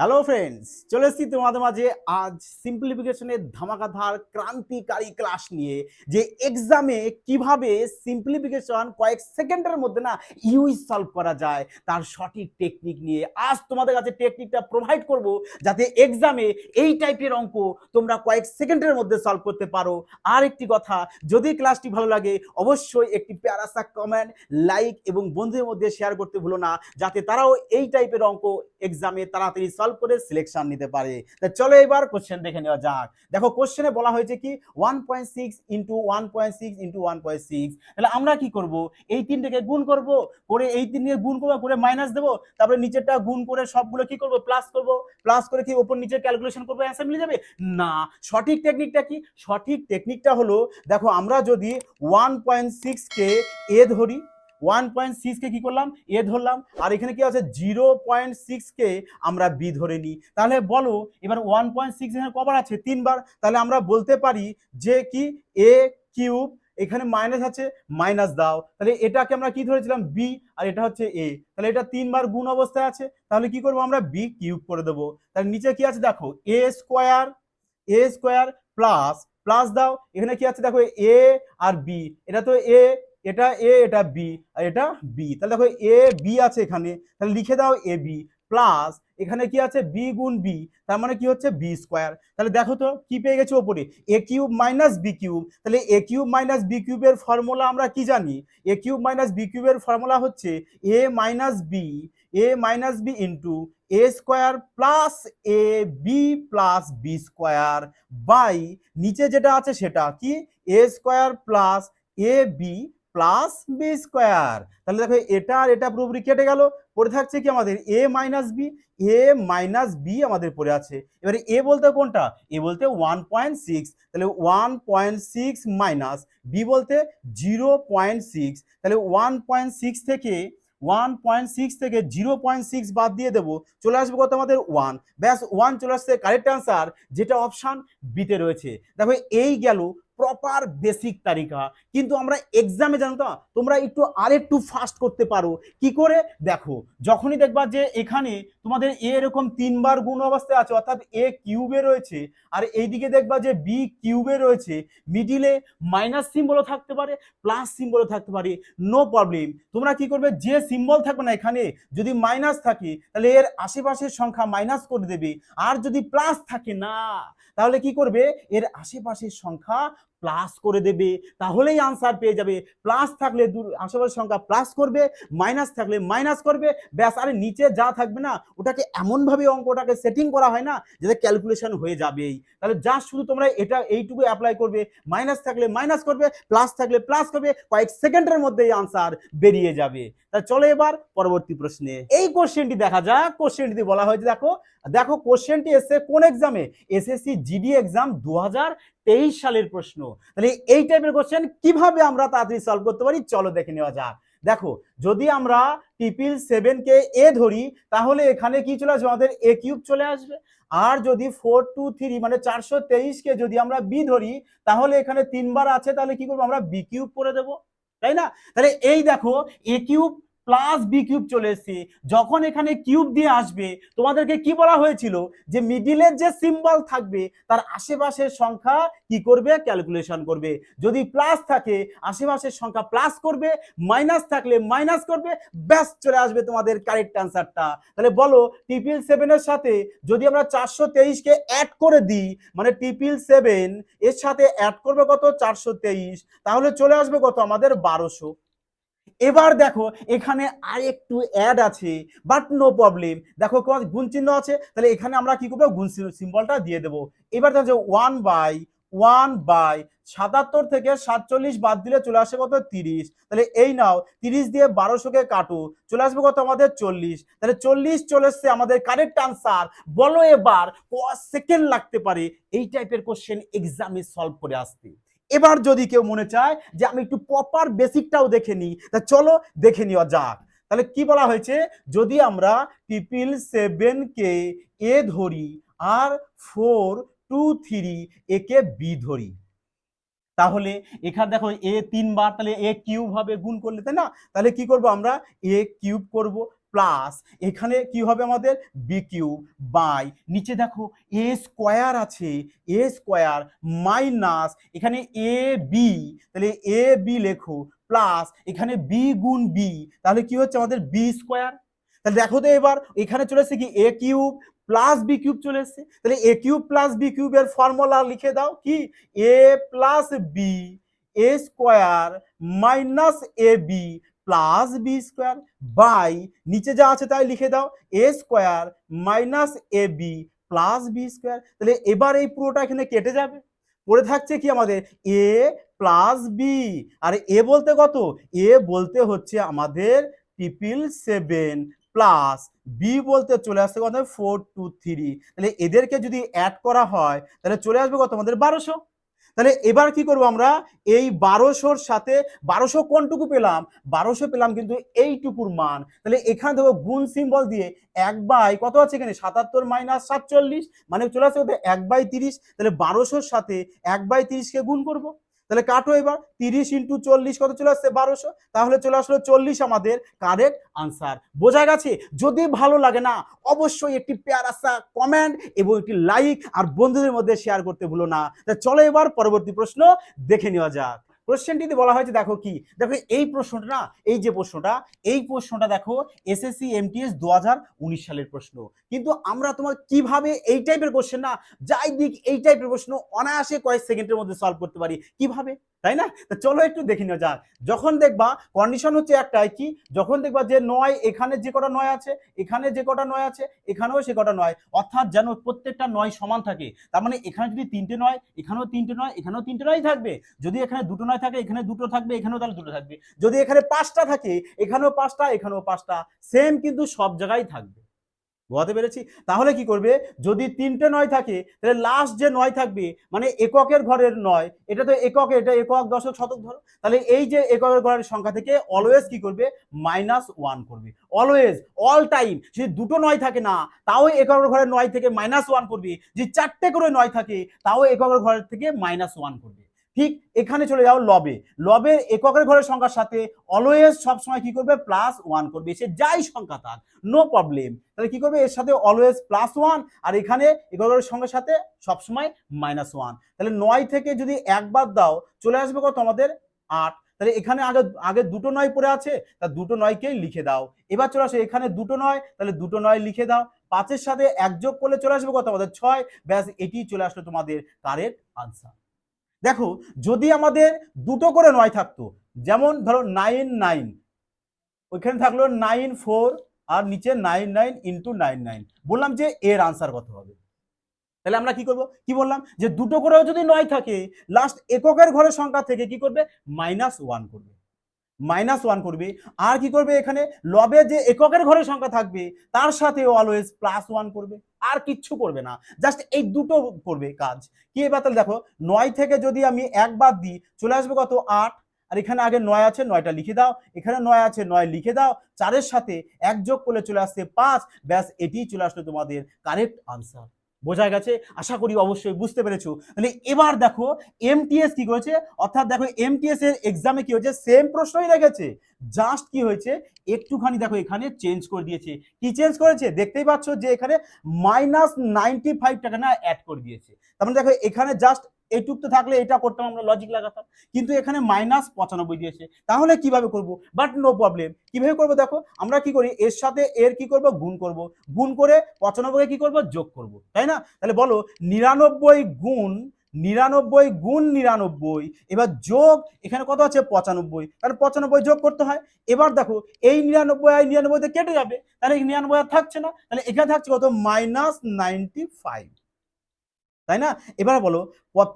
Hello friends চলে এসেছি তোমাদের মাঝে আজ সিম্পলিফিকেশনের ধামাকাধার ক্রান্তিকারী ক্লাস নিয়ে, যে এক্সামে কীভাবে সিম্পলিফিকেশন কয়েক সেকেন্ডের মধ্যে না ইউই সলভ করা যায়, তার সঠিক টেকনিক নিয়ে। আজ তোমাদের কাছে টেকনিকটা প্রোভাইড করব, যাতে এক্সামে এই টাইপের অঙ্ক তোমরা কয়েক সেকেন্ডের মধ্যে সলভ করতে পারো। আর একটি কথা, যদি ক্লাসটি ভালো লাগে, অবশ্যই একটি প্যারাসা কমেন্ট লাইক এবং বন্ধুদের মধ্যে শেয়ার করতে ভুলো না, যাতে তারাও এই টাইপের অঙ্ক এক্সামে তাড়াতাড়ি সলভ করে সিলেকশন নিতে পারে। তা চলো এবার কোশ্চেন দেখে নেওয়া যাক। দেখো কোশ্চেনে বলা হয়েছে কি one point six into one point six into one point six তাহলে আমরা কি করব? এই তিনটাকে গুণ করব, করে এই তিনটাকে গুণ করব, করে মাইনাস দেবো, তারপরে নিচেরটা গুণ করে সবগুলো কি করব? প্লাস করব। প্লাস করে কি ওপর নিচে ক্যালকুলেশন করব অ্যান্সার মিলে যাবে? না। সঠিক টেকনিকটা কি? সঠিক টেকনিকটা হলো, দেখো আমরা যদি ওয়ান পয়েন্ট সিক্সকে এ ধরি ওয়ান পয়েন্ট সিক্সকে কি করলাম? এ ধরলাম। আর এখানে কি আছে? জিরো পয়েন্ট সিক্সকে আমরা বি ধরে নিই। তাহলে বলো, এবার ওয়ান পয়েন্ট সিক্স এখানে কবার আছে? তিনবার। তাহলে আমরা বলতে পারি যে কি? এ কিউব এখানে মাইনাস আছে মাইনাস দাও। তাহলে এটাকে আমরা কি ধরেছিলাম? বি আর এটা হচ্ছে এ তাহলে এটা তিনবার গুণ অবস্থায় আছে। তাহলে কি করব আমরা? বি কিউব করে দেবো। তাহলে নিচে কি আছে? দেখো A square A square plus plus দাও। এখানে কি আছে? দেখো এ আর বি এটা তো এ এটা এ এটা বি আর এটা বি তাহলে দেখো এ বি আছে এখানে। তাহলে লিখে দাও এ বি প্লাস এখানে কি আছে? বি গুণ বি তার মানে কি হচ্ছে? বি স্কোয়ার তাহলে দেখো তো, কি পেয়ে গেছে ওপরে? A cube minus B cube তাহলে এ কিউব মাইনাস বি কিউবের ফর্মুলা আমরা কি জানি? এ কিউব মাইনাস বি কিউবের ফর্মুলা হচ্ছে A minus B A minus B into A square plus A B plus B square by নিচে যেটা আছে সেটা কি? A square plus A B plus B square. তাহলে দেখো এটা আর এটা পুরোপুরি কেটে গেল, পড়ে থাকছে কি আমাদের A minus B, A minus B আমাদের পড়ে আছে। এবারে এ বলতে কোনটা? এ বলতে ওয়ান পয়েন্ট সিক্স তাহলে one point six minus B বলতে জিরো পয়েন্ট সিক্স তাহলে ওয়ান পয়েন্ট সিক্স থেকে ওয়ান পয়েন্ট সিক্স থেকে জিরো পয়েন্ট সিক্স বাদ দিয়ে দেবো, চলে আসবে কত আমাদের ওয়ান ব্যাস ওয়ান চলে আসছে কারেক্ট অ্যান্সার যেটা অপশান বিতে রয়েছে। দেখো এই গেল প্রপার বেসিক তালিকা কিন্তু আমরা এক্সামে জানো তো, তোমরা একটু আর একটু ফাস্ট করতে পারো। কি করে? দেখো, যখনই দেখবা যে এখানে তোমাদের এ এরকম তিনবার গুণ অবস্থায় আছে, অর্থাৎ এ কিউবে রয়েছে, আর এইদিকে দেখবা যে বি কিউবে রয়েছে মিডিলে মাইনাস সিম্বলও থাকতে পারে প্লাস সিম্বলও থাকতে পারে নো প্রবলেম তোমরা কি করবে? যে সিম্বল থাকবে না এখানে, যদি মাইনাস থাকে, তাহলে এর আশেপাশের সংখ্যা মাইনাস করে দেবে। আর যদি প্লাস থাকে না, তাহলে কি করবে? এর আশেপাশের সংখ্যা প্লাস করে দেবে, তাহলেই আনসার পেয়ে যাবে। প্লাস থাকলে আশেপাশের সংখ্যা প্লাস করবে মাইনাস থাকলে মাইনাস করবে। ব্যাস, আরে নিচে যা থাকবে না, ওটাকে এমনভাবে অঙ্কটাকে সেটিং করা হয় না, যাতে ক্যালকুলেশন হয়ে যাবেই। তাহলে যা শুধু তোমরা এটা এইটুকু অ্যাপ্লাই করবে মাইনাস থাকলে মাইনাস করবে প্লাস থাকলে প্লাস করবে, কয়েক সেকেন্ডের মধ্যেই আনসার বেরিয়ে যাবে। তা চলো এবার পরবর্তী প্রশ্নে। এই কোশ্চেনটি দেখা যাক কোশ্চেনটি বলা হয়েছে, দেখো দেখো কোশ্চেনটি এসে কোন এক্সামে এসএসসি জিডি এক্সাম দু হাজার তেইশ সালের প্রশ্ন। তাহলে এই টাইপের কোশ্চেন কীভাবে আমরা তাড়াতাড়ি সলভ করতে পারি? চলো দেখে নেওয়া যাক। দেখো, যদি আমরা টিপিল সেভেন কে এ ধরি, তাহলে এখানে কি চলে আসবে? আমাদের এ কিউব চলে আসবে। আর যদি ফোর টু থ্রি মানে চারশো তেইশকে যদি আমরা বি ধরি, তাহলে এখানে তিনবার আছে, তাহলে কি করব? আমরা বি কিউব করে দেবো। তাই না? তাহলে এই দেখো A cube plus B cube চলে এসেছে। যখন এখানে কিউব দিয়ে আসবে, তোমাদেরকে কি বলা হয়েছিল? যে মিডিলের যে সিম্বল থাকবে, তার আশেপাশের সংখ্যা কি করবে? ক্যালকুলেশন করবে। যদি প্লাস থাকে, আশেপাশের সংখ্যা প্লাস করবে মাইনাস থাকলে মাইনাস করবে, ব্যাস চলে আসবে তোমাদের কারেক্ট অ্যান্সারটা তাহলে বলো টিপিল সেভেনের সাথে যদি আমরা চারশো তেইশকে অ্যাড করে দিই মানে টিপিল সেভেন এর সাথে অ্যাড করবে কত? চারশো তেইশ। তাহলে চলে আসবে কত? আমাদের বারোশো। এবার দেখো, এখানে আর একটু অ্যাড আছে বাট নো প্রবলেম দেখো কোন গুণ চিহ্ন আছে, তাহলে এখানে আমরা কি করব? গুণ সিম্বলটা দিয়ে দেবো। এবার দেখো ওয়ান বাই ওয়ান বাই সাতাত্তর থেকে সাতচল্লিশ বাদ দিলে চলে আসে কত? তিরিশ। তাহলে এই নাও, তিরিশ দিয়ে বারোশোকে কাটো, চলে আসবে কত? আমাদের চল্লিশ। তাহলে চল্লিশ চলে এসছে আমাদের কারেক্ট আনসার বলো এবার ক সেকেন্ড লাগতে পারে? এই টাইপের কোশ্চেন এক্সামে সলভ করে আসতে। এবার যদি কেউ মনে চায় যে আমি একটু প্রপার বেসিকটাও দেখে নিই, তা চলো দেখে নেওয়া যাক। তাহলে কি বলা হয়েছে? যদি আমরা পিপিল সেভেন কে এ ধরি আর ফোর টু থ্রি একে বি ধরি, তাহলে এখানে দেখো এ তিনবার, তাহলে এ কিউব হবে গুণ করলে, তাই না? তাহলে কি করব আমরা? এ কিউব করব। প্লাস এখানে কি হবে আমাদের? বি কিউব বাই নিচে দেখো এ স্কোয়ার আছে এ স্কোয়ার মাইনাস এখানে এ বি তাহলে এ বি লেখো প্লাস এখানে বি গুণ বি তাহলে কি হচ্ছে আমাদের বি স্কোয়ার তাহলে দেখো তো এবার এখানে চলে এসেছে কি? A cube plus B cube চলে এসেছে, তাহলে এ কিউব প্লাস বি কিউবের ফর্মুলা লিখে দাও কি? A plus B A square minus A B plus B square by নিচে যা আছে তাই লিখে দাও A square minus A B plus B square তাহলে এবার এই পুরোটা এখানে কেটে যাবে। পড়ে থাকছে কি আমাদের? এ প্লাস বি আর এ বলতে কত? এ বলতে হচ্ছে আমাদের ট্রিপল সেভেন প্লাস বি বলতে চলে আসছে কত? ফোর টু থ্রি তাহলে এদেরকে যদি অ্যাড করা হয়, তাহলে চলে আসবে কত? আমাদের বারোশো। তাহলে এবার কি করব আমরা? এই বারোশোর সাথে বারোশো কোনটুকু পেলাম? বারোশো পেলাম কিন্তু এইটুকুর মান। তাহলে এখানে দেখো গুণ সিম্বল দিয়ে এক বাই কত আছে এখানে? সাতাত্তর মাইনাস সাতচল্লিশ মানে চলে আসছে এক বাই তিরিশ। তাহলে বারোশোর সাথে এক বাই তিরিশকে গুণ করব। তাহলে কাটো এবার। তিরিশ ইন্টু চল্লিশ কত চলে আসছে? বারোশো। তাহলে চলে আসলো চল্লিশ আমাদের কারেক্ট আনসার বোঝা গেছে? যদি ভালো লাগে না, অবশ্যই একটি প্যারাসা কমেন্ট এবং একটি লাইক আর বন্ধুদের মধ্যে শেয়ার করতে ভুলো না। তা চলো এবার পরবর্তী প্রশ্ন দেখে নেওয়া যাক। কোশ্চেনটিতে বলা হয়েছে, দেখো কি? দেখো এই প্রশ্নটা না এই যে প্রশ্নটা, এই প্রশ্নটা দেখো এসএসসি এমটিএস দু হাজার উনিশ সালের প্রশ্ন। কিন্তু আমরা তোমার কীভাবে এই টাইপের কোশ্চেন না, যাই দিক এই টাইপের প্রশ্ন, অনায়াসে কয়েক সেকেন্ডের মধ্যে সলভ করতে পারি। কীভাবে? তাই না? তো চলো একটু দেখে নেওয়া যাক। যখন দেখবা কন্ডিশন হচ্ছে একটাই কি? যখন দেখবা যে নয়, এখানে যে কটা নয় আছে, এখানে যে কটা নয় আছে, এখানেও সে কটা নয়। অর্থাৎ যেন প্রত্যেকটা নয় সমান থাকে। তার মানে এখানে যদি তিনটে নয়, এখানেও তিনটে নয়, এখানেও তিনটে নয় থাকবে। যদি এখানে দুটো নয় থাকে, এখানে দুটো থাকবে, এখানেও তাহলে দুটো থাকবে। যদি এখানে পাঁচটা থাকে, এখানেও পাঁচটা এখানেও পাঁচটা। সেম কিন্তু সব জায়গায় থাকবে। বোঝাতে পেরেছি? তাহলে কি করবে? যদি তিনটে নয় থাকে, তাহলে লাস্ট যে নয় থাকবে মানে এককের ঘরের নয়, এটা তো একক, এটা একক, দশক, শতক ধরো, তাহলে এই যে এককের ঘরের সংখ্যা থেকে অলওয়েজ কি করবে? মাইনাস ওয়ান করবে। অলওয়েজ অল টাইম যদি দুটো নয় থাকে না, তাও এককের ঘরের নয় থেকে মাইনাস ওয়ান করবে। যদি চারটে করে নয় থাকে, তাও এককের ঘরের থেকে মাইনাস ওয়ান করবে। ঠিক এখানে চলে যাও লবে। লবের এককের ঘরের সংখ্যার সাথে অলওয়েজ সবসময় কি করবে? প্লাস ওয়ান করবে। সে যাই সংখ্যা তার নো প্রবলেম তাহলে কি করবে? এর সাথে অলওয়েজ প্লাস ওয়ান আর এখানে এককের সংখ্যার সাথে সবসময় মাইনাস ওয়ান তাহলে নয় থেকে যদি একবার দাও, চলে আসবে কত আমাদের? আট। তাহলে এখানে আগে আগে দুটো নয় পড়ে আছে, তা দুটো নয়কেই লিখে দাও। এবার চলে আসে, এখানে দুটো নয়, তাহলে দুটো নয় লিখে দাও। পাঁচের সাথে এক যোগ করলে চলে আসবে কত আমাদের? ছয়। ব্যাস, এটি চলে আসলো তোমাদের কারেক্ট আনসার দেখো, যদি আমাদের দুটো করে নয় থাকতো, যেমন ধরো নাইন নাইন ওইখানে থাকল নাইন ফোর আর নিচে nine nine into nine nine বললাম যে এর আনসার কত হবে? তাহলে আমরা কি করব? কি বললাম? যে দুটো করেও যদি নয় থাকে লাস্ট এককের ঘরের সংখ্যা থেকে কি করবে? মাইনাস ওয়ান করবে। মাইনাস ওয়ান করবে। আর কি করবে এখানে? লবে যে এককের ঘরের সংখ্যা থাকবে, তার সাথে অলওয়েজ প্লাস ওয়ান করবে। আর কিচ্ছু করবে না। জাস্ট এই দুটো করবে কাজ। কি এবার দেখো, নয় থেকে যদি আমি একবার দিই, চলে আসবে কত? আট। আর এখানে আগে নয় আছে, নয়টা লিখে দাও। এখানে নয় আছে, নয় লিখে দাও। চারের সাথে এক যোগ করলে চলে আসছে পাঁচ। ব্যাস, এটিই চলে আসলো তোমাদের কারেক্ট আনসার বোঝা গেছে? আশা করি অবশ্যই বুঝতে পেরেছ। তাহলে এবার দেখো এমটিএস কি করেছে? অর্থাৎ দেখো এমটিএস এর এক্সামে কি হয়েছে? সেম প্রশ্নই রেখেছে। জাস্ট কি হয়েছে? একটুখানি দেখো, এখানে চেঞ্জ করে দিয়েছে। কি চেঞ্জ করেছে? দেখতেই পাচ্ছ যে এখানে মাইনাস নাইনটি ফাইভ টাকা না অ্যাড করে দিয়েছে। তার মানে দেখো, এখানে জাস্ট এইটুক তো থাকলে এটা করতাম, আমরা লজিক লাগাতাম। কিন্তু এখানে মাইনাস পঁচানব্বই দিয়েছে। তাহলে কীভাবে করব? বাট নো প্রবলেম কীভাবে করব দেখো? আমরা কি করি? এর সাথে এর কি করব? গুণ করব। গুণ করে পঁচানব্বই কি করব? যোগ করব। তাই না? তাহলে বলো, নিরানব্বই গুণ নিরানব্বই গুণ নিরানব্বই, এবার যোগ, এখানে কত আছে? পঁচানব্বই। তাহলে পঁচানব্বই যোগ করতে হয়। এবার দেখো, এই নিরানব্বই আর নিরানব্বইতে কেটে যাবে। তাহলে নিরানব্বই আর থাকছে না। তাহলে এখানে থাকছে কত? মাইনাস নাইনটি ফাইভ তাই না? এবার বলো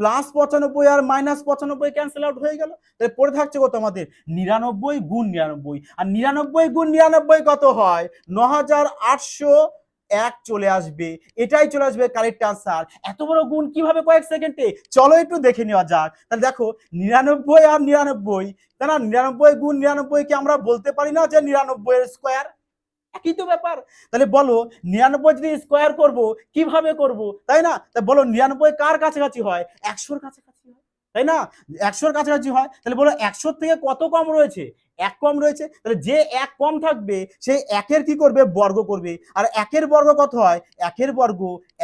প্লাস পঁচানব্বই আর মাইনাস পঁচানব্বই ক্যান্সেল আউট হয়ে গেল? তাহলে পড়ে থাকছে কত আমাদের? নিরানব্বই গুণ নিরানব্বই। আর নিরানব্বই গুণ নিরানব্বই কত হয়? ন হাজার আটশো এক চলে আসবে। এটাই চলে আসবে কারেক্ট আনসার এত বড় গুণ কীভাবে কয়েক সেকেন্ডে? চলো একটু দেখে নেওয়া যাক। তাহলে দেখো, নিরানব্বই আর নিরানব্বই, তাই না? নিরানব্বই গুণ নিরানব্বই কি আমরা বলতে পারি না যে নিরানব্বই স্কোয়ার একই তো ব্যাপার। তাহলে বলো, নিরানব্বই যদি স্কোয়ার করব, কীভাবে করব? তাই না? তা বলো, নিরানব্বই কার কাছাকাছি হয়? একশোর কাছাকাছি হয়। তাই না? একশোর কাছাকাছি হয়। তাহলে বলো, একশোর থেকে কত কম রয়েছে? এক কম রয়েছে। তাহলে যে এক কম থাকবে, সে একের কি করবে? বর্গ করবে। আর একের বর্গ কত হয়? একের বর্গ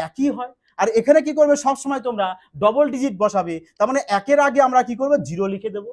একই হয়। আর এখানে কি করবে সব সময় তোমরা? ডবল ডিজিট বসাবে। তার মানে একের আগে আমরা কি করব? জিরো লিখে দেবো।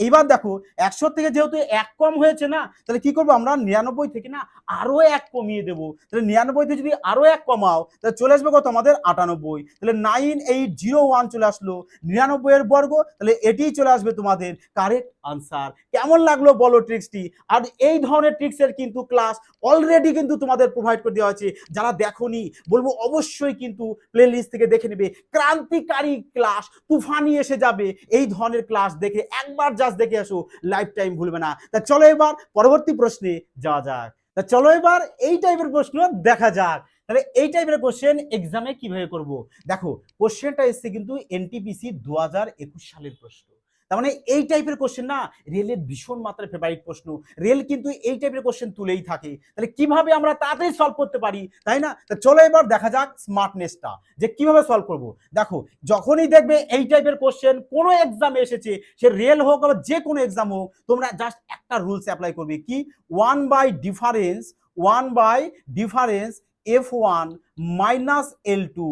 এইবার দেখো, একশো থেকে যেহেতু এক কম হয়েছে না, তাহলে কি করব আমরা? নিরানব্বই থেকে না আরও এক কমিয়ে দেবো। তাহলে নিরানব্বই থেকে যদি আরও এক কমাও, তাহলে চলে আসবে কত আমাদের? আটানব্বই। তাহলে নাইন এইট জিরো ওয়ান চলে আসলো, নিরানব্বই এর বর্গ, তাহলে এটিই চলে আসবে তোমাদের কারেক্ট আনসার কেমন লাগল বলো ট্রিক্সটি আর এই ধরনের ট্রিক্সের কিন্তু ক্লাস অলরেডি কিন্তু তোমাদের প্রোভাইড করে দেওয়া হয়েছে। যারা দেখোনি, বলব অবশ্যই কিন্তু প্লে লিস্ট থেকে দেখে নেবে। ক্রান্তিকারী ক্লাস তুফানি এসে যাবে। এই ধরনের ক্লাস দেখে একবার জাস্ট দেখে আসো লাইফ টাইম ভুলবে না। তা চলো এবার পরবর্তী প্রশ্নে যাওয়া যাক। তা চলো এবার এই টাইপের প্রশ্ন দেখা যাক। তাহলে এই টাইপের কোশ্চেন এক্সামে কীভাবে করব? দেখো কোশ্চেনটা এসছে কিন্তু এনটিপিসি দু সালের প্রশ্ন। তার মানে এই টাইপের কোশ্চেন না রেলের ভীষণ মাত্রায় ফেভারিট প্রশ্ন। রেল কিন্তু এই টাইপের কোশ্চেন তুলেই থাকে। তাহলে কীভাবে আমরা তাড়াতাড়ি সলভ করতে পারি? তাই না? তা চলো এবার দেখা যাক স্মার্টনেসটা যে কীভাবে সলভ করব? দেখো, যখনই দেখবে এই টাইপের কোশ্চেন কোনো এক্সামে এসেছে, সে রেল হোক বা যে কোনো এক্সাম হোক, তোমরা জাস্ট একটা রুলস অ্যাপ্লাই করবে। কি? One by difference one by difference F one minus L two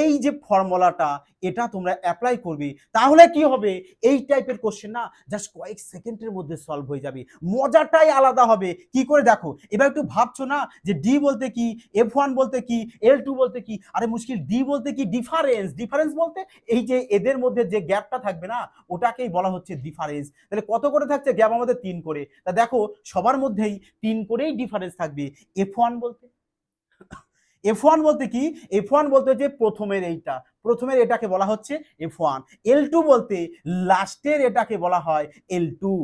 এই যে ফর্মুলাটা এটা তোমরা অ্যাপ্লাই করবে। তাহলে কি হবে? এই টাইপের কোশ্চেন না জাস্ট কয়েক সেকেন্ডের মধ্যে সলভ হয়ে যাবে। মজাটাই আলাদা হবে। কি করে দেখো? এবার একটু ভাবছ না যে ডি বলতে কি এফ ওয়ান বলতে কি এল টু বলতে কি? আরে মুশকিল ডি বলতে কি ডিফারেন্স ডিফারেন্স বলতে এই যে এদের মধ্যে যে গ্যাপটা থাকবে না, ওটাকেই বলা হচ্ছে ডিফারেন্স তাহলে কত করে থাকছে? গ্যাপ আমাদের তিন করে। তা দেখো, সবার মধ্যেই তিন করেই ডিফারেন্স থাকবে। এফ ওয়ান বলতে? এফ ওয়ান বলতে কি? এফ ওয়ান বলতে যে প্রথমের এইটা। প্রথমের এটাকে বলা হচ্ছে এফ ওয়ান এল টু বলতে লাস্টের এটাকে বলা হয় এল টু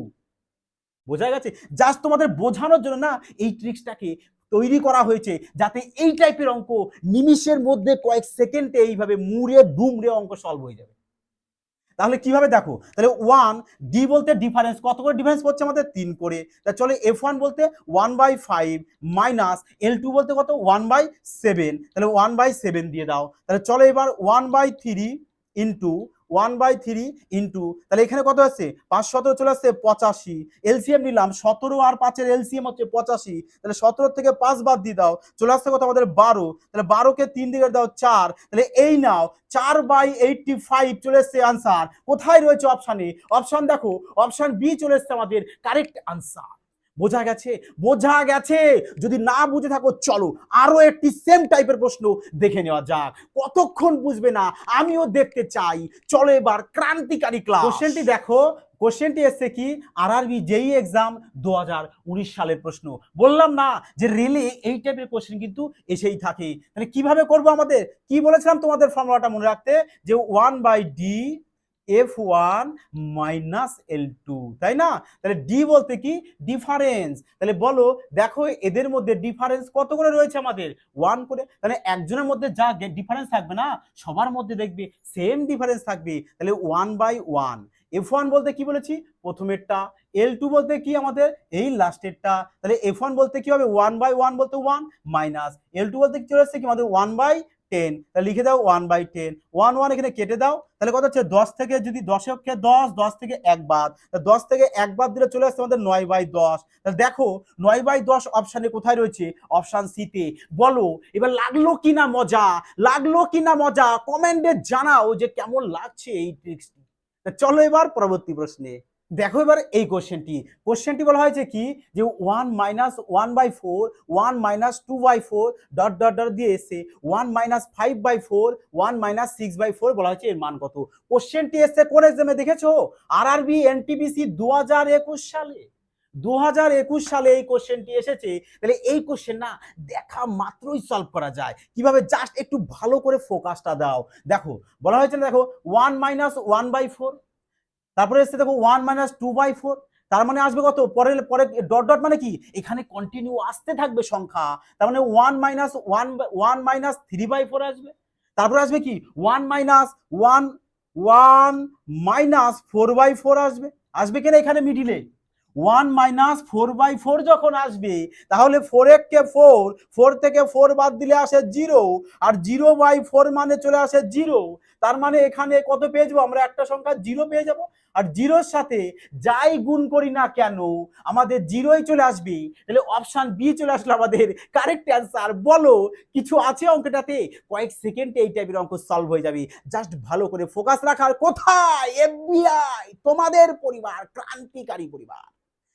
বোঝা গেছে? জাস্ট তোমাদের বোঝানোর জন্য না এই ট্রিক্সটাকে তৈরি করা হয়েছে যাতে এই টাইপের অঙ্ক নিমিষের মধ্যে কয়েক সেকেন্ডে এইভাবে মুড়ে, দুমড়ে অঙ্ক সলভ হয়ে যাবে। তাহলে কীভাবে দেখো? তাহলে ওয়ান ডি বলতে ডিফারেন্স কত করে ডিফারেন্স পড়ছে আমাদের? তিন করে। তা চলে এফ ওয়ান বলতে one by five minus L two বলতে কত? ওয়ান বাই সেভেন তাহলে ওয়ান বাই সেভেন দিয়ে দাও। তাহলে চলো এবার one by three into one by three into, তাহলে এখানে কত আসছে? পাঁচ সতেরো চলে আসছে পঁচাশি। এলসিএম নিলাম, সতেরো আর পাঁচের এলসিএম হচ্ছে পঁচাশি। তাহলে সতেরো থেকে পাঁচ বাদ দিয়ে দাও, চলে আসছে কত আমাদের বারো। তাহলে বারোকে তিন দিকে দাও চার, তাহলে এই নাও, চার বাই এইটটি ফাইভ চলে এসছে আনসার কোথায় রয়েছে অপশানে অপশান দেখো অপশান বি চলে এসছে আমাদের কারেক্ট আনসার বোঝা গেছে? বোঝা গেছে? যদি না বুঝে থাকো, চলো আরও একটি সেম টাইপের প্রশ্ন দেখে নেওয়া যাক। কতক্ষণ বুঝবে না? আমিও দেখতে চাই। চলো এবার ক্রান্তিকারী ক্লাস কোশ্চেনটি দেখো। কোশ্চেনটি এসছে কি? আর আরআরবি জেই এক্সাম দু হাজার উনিশ সালের প্রশ্ন। বললাম না যে রেলে এই টাইপের কোশ্চেন কিন্তু এসেই থাকে। তাহলে কীভাবে করব আমাদের? কি বলেছিলাম তোমাদের ফর্মুলাটা মনে রাখতে? যে one by D F one minus L two তাই না? তাহলে ডি বলতে কি? ডিফারেন্স তাহলে বলো, দেখো এদের মধ্যে ডিফারেন্স কত করে রয়েছে আমাদের? ওয়ান করে। তাহলে একজনের মধ্যে যা ডিফারেন্স থাকবে না, সবার মধ্যে দেখবে সেম ডিফারেন্স থাকবে। তাহলে one by one F one বলতে কি বলেছি? প্রথমেরটা। এল টু বলতে কি আমাদের? এই লাস্টেরটা তাহলে এফ ওয়ান বলতে কি হবে? ওয়ান বাই ওয়ান বলতে ওয়ান মাইনাস এল টু বলতে কি চলে আসছে কি? আমাদের ওয়ান বাই টেন তাহলে লিখে দাও one by ten one one এখানে কেটে দাও, তাহলে কত হচ্ছে? দশ থেকে যদি দশকে দশ দশ থেকে এক বাদ দশ থেকে এক বাদ দিলে চলে আসছে আমাদের নয় বাই দশ। তাহলে দেখো, নয় বাই দশ অপশানে কোথায় রয়েছে? অপশান সিতে বলো, এবার লাগল কি না মজা? লাগল কি না মজা কমেন্টে জানাও যে কেমন লাগছে এই ট্রিক্সটি চলো এবার পরবর্তী প্রশ্নে। দেখো এবার এই কোশ্চেনটি কোশ্চেনটি বলা হয়েছে কি? যে one minus one by four one minus two by four dot dot dot দিয়ে এসে one minus five by four one minus six by four বলা হয়েছে, এর মান কত? কোশ্চেনটি এসছে কোন এক্সামে দেখেছ? আর আরবি এনটিপিসি দু হাজার একুশ সালে। দু হাজার একুশ সালে এই কোশ্চেনটি এসেছে। তাহলে এই কোশ্চেন না দেখা মাত্রই সলভ করা যায়। কীভাবে? জাস্ট একটু ভালো করে ফোকাসটা দাও। দেখো, বলা হয়েছে দেখো one minus one by four তারপরে এসছে দেখো one minus two by four তার মানে আসবে কত? পরে পরে ডট ডট মানে কি? এখানে কন্টিনিউ আসতে থাকবে সংখ্যা, তার মানে one minus one one minus three by four আসবে। তারপরে আসবে কি? One minus one one minus four by four আসবে। আসবে কিনা এখানে মিডিলে one minus four by four যখন আসবে, তাহলে ফোর কে ফোর ফোর থেকে ফোর বাদ দিলে আসে জিরো আর জিরো বাই ফোর মানে চলে আসে জিরো তার মানে এখানে কত পেয়ে যাব? আমরা একটা সংখ্যা জিরো পেয়ে যাব। আর জিরোর সাথে যাই গুণ করি না কেন, আমাদের জিরোই চলে আসবে। তাহলে অপশান বি চলে আসলো আমাদের কারেক্ট অ্যান্সার বলো, কিছু আছে অঙ্কটাতে? কয়েক সেকেন্ডে এই টাইপের অঙ্ক সলভ হয়ে যাবে। জাস্ট ভালো করে ফোকাস রাখার কোথায়? এফবিআই তোমাদের পরিবার, ক্রান্তিকারী পরিবার।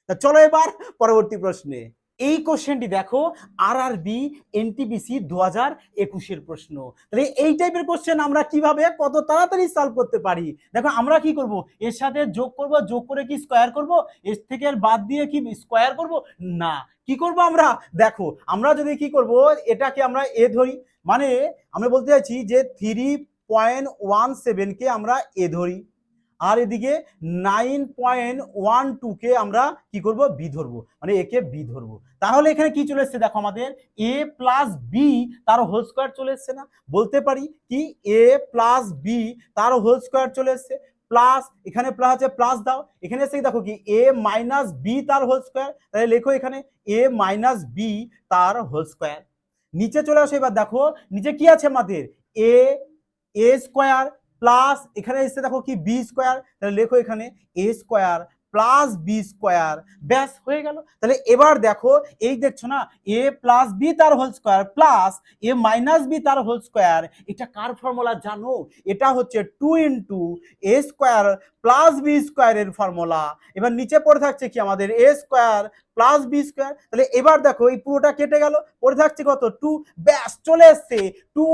তা চলো এবার পরবর্তী প্রশ্নে। এই কোশ্চেনটি দেখো আর আর বি এনটিবিসি দু হাজার একুশের প্রশ্ন। তাহলে এই টাইপের কোশ্চেন আমরা কীভাবে কত তাড়াতাড়ি সলভ করতে পারি? দেখো, আমরা কি করব? এর সাথে যোগ করব, যোগ করে কি স্কোয়ার করব? এর থেকে বাদ দিয়ে কি স্কোয়ার করব? না। কি করব আমরা? দেখো, আমরা যদি কি করব, এটাকে আমরা এ ধরি। মানে আমরা বলতে চাইছি যে থ্রি পয়েন্ট ওয়ান সেভেনকে আমরা এ ধরি। আর এদিকে নাইন পয়েন্ট ওয়ান টুকে আমরা কি করব? বি ধরবো। মানে একে বি ধরবো। তাহলে এখানে কি চলে এসছে? দেখো আমাদের এ প্লাস বি তার হোল স্কোয়ার চলে এসছে না? বলতে পারি কি এ প্লাস বি তার হোল স্কোয়ার চলে এসছে। প্লাস এখানে প্লাস আছে প্লাস দাও। এখানে এসে দেখো কি এ মাইনাস বি তার হোল স্কোয়ার তাহলে লেখো এখানে এ মাইনাস বি তার হোল স্কোয়ার নিচে চলে আসো এবার দেখো। নিচে কি আছে আমাদের? এ এ স্কোয়ার প্লাস এখানে এসে দেখো কি বি স্কোয়ার, তাহলে লেখো এখানে A square plus B square. ব্যাস, হয়ে গেল। তাহলে এবার দেখো, এই দেখছ না, এ প্লাস বি তার whole square, plus A minus B তার হোল স্কোয়ার। এটা কার ফর্মুলা জানো? এটা হচ্ছে two into A square plus B স্কোয়ারের ফর্মুলা। এবার নিচে পড়ে থাকছে কি আমাদের? A square plus B square তাহলে এবার দেখো এই পুরোটা কেটে গেল পড়ে থাকছে কত? টু ব্যাস, চলে এসছে। টু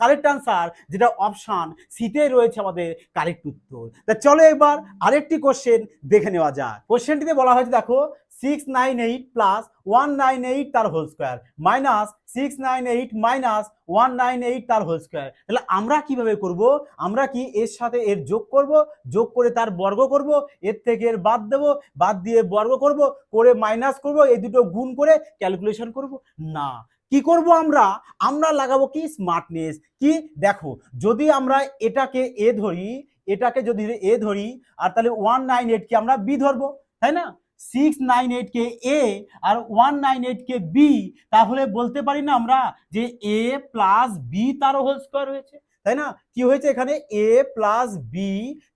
কারেক্ট আনসার যেটা অপশান সিতে রয়েছে আমাদের কারেক্ট উত্তর। তা চলো এবার আরেকটি কোশ্চেন দেখে নেওয়া যাক। কোশ্চেনটিতে বলা হয়েছে, দেখো six nine eight plus one nine eight তার whole square minus six nine eight minus one nine eight তার হোল স্কোয়ার তাহলে আমরা কীভাবে করব? আমরা কি এর সাথে এর যোগ করব? যোগ করে তার বর্গ করব, এর থেকে এর বাদ দেব, বাদ দিয়ে বর্গ করব, করে মাইনাস করব, এই দুটো গুণ করে ক্যালকুলেশন করব। না, কি করব আমরা? আমরা লাগাবো কি? স্মার্টনেস কি? দেখো, যদি আমরা এটাকে এ ধরি, এটাকে যদি এ ধরি, আর তাহলে ওয়ান নাইন এইটকে আমরা বি ধরবো, তাই না? সিক্স নাইন এইটকে এ আর ওয়ান নাইন এইটকে বি তাহলে বলতে পারি না আমরা যে এ প্লাস বি তারও হোল স্কোয়ার হয়েছে। তাই না? কি হয়েছে এখানে? এ প্লাস বি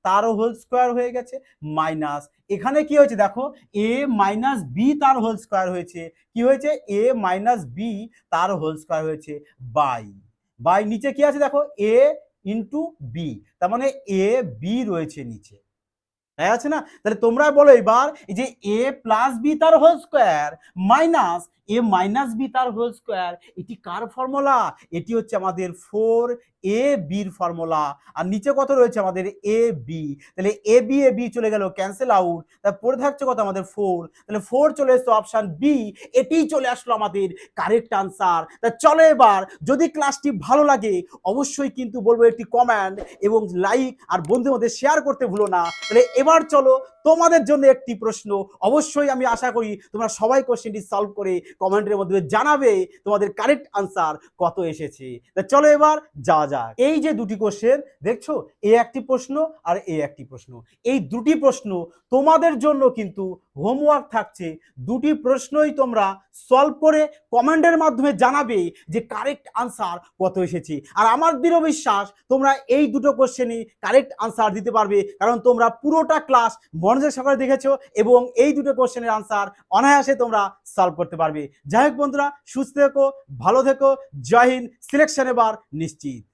তারও হোল স্কোয়ার হয়ে গেছে মাইনাস এখানে কি হয়েছে দেখো? এ মাইনাস বি তার হোল স্কোয়ার হয়েছে। কি হয়েছে? এ মাইনাস বি তার হোল স্কোয়ার হয়েছে বাই বাই নিচে কি আছে দেখো? এ ইন্টু বি তার মানে এ বি রয়েছে নিচে। তাই আছে না? তাহলে তোমরা বলো এবার যে এ প্লাস বি তার whole square minus A minus B তার হোল স্কোয়ার এটি কার ফর্মুলা এটি হচ্ছে আমাদের ফোর এ বির ফর্মুলা আর নিচে কত রয়েছে আমাদের এ বি তাহলে এ বি এ বি চলে গেল ক্যান্সেল আউট তাহলে পড়ে থাকছে কত আমাদের ফোর তাহলে ফোর চলে এসছে অপশান বি এটিই চলে আসলো আমাদের কারেক্ট আনসার তা চলো এবার, যদি ক্লাসটি ভালো লাগে, অবশ্যই কিন্তু বলব একটি কমেন্ট এবং লাইক আর বন্ধুদের মধ্যে শেয়ার করতে ভুলো না। তাহলে এবার চলো তোমাদের জন্য একটি প্রশ্ন। অবশ্যই আমি আশা করি তোমরা সবাই কোশ্চেনটি সলভ করে কমেন্টের মধ্যে জানাবে তোমাদের কারেক্ট আনসার কত এসেছে। তা চলো এবার যাওয়া যাক। এই যে দুটি কোশ্চেন দেখছ? এ একটি প্রশ্ন আর এ একটি প্রশ্ন। এই দুটি প্রশ্ন তোমাদের জন্য কিন্তু হোমওয়ার্ক থাকছে। দুটি প্রশ্নই তোমরা সলভ করে কমেন্টের মাধ্যমে জানাবে যে কারেক্ট আনসার কত এসেছে। আর আমার দৃঢ় বিশ্বাস, তোমরা এই দুটো কোশ্চেনই কারেক্ট আনসার দিতে পারবে। কারণ তোমরা পুরোটা ক্লাস মনোযোগ সকালে দেখেছ এবং এই দুটো কোশ্চেনের আনসার অনায়াসে তোমরা সলভ করতে পারবে। যাই হোক বন্ধুরা, সুস্থ থেকো, ভালো থেকো, জয় হিন্দ সিলেকশন এবার নিশ্চিত।